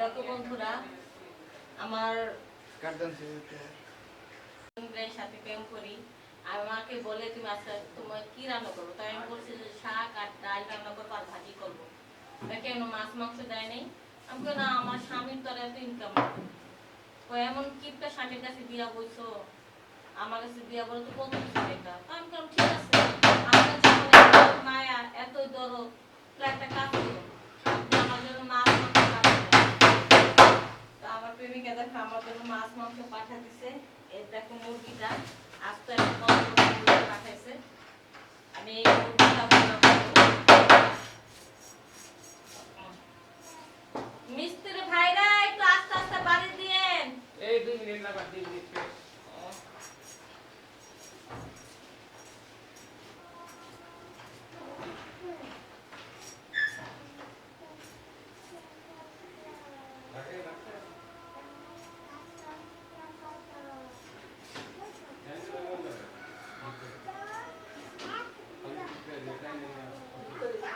বন্ধুরা আমার সাথে প্রেম করি। আর আমাকে বলে তুমি আজকে তোমার কি রান্না করব? তাই আমি বলছি যে শাক আর ডাল রান্না করব আর ভাজি করব। কেন মাছ মাংস দেয় নাই? আমি না আমার স্বামীর তো এত ইনকাম ও এমন কিপটা স্বামীর কাছে দিয়া বইছো আমার কাছে দিয়া বলো তো কত কিছু আমি বললাম ঠিক আছে। দেখো আমার জন্য মাছ মাংস পাঠা দিছে এর দেখো মুরগিটা একটা পাঠাইছে। আমি মুরগিটা মিস্ত্রি ভাইরা একটু আস্তে আস্তে বাড়ি দিয়েন। এই দুই মিনিট না বাড়ি দিয়ে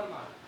palma.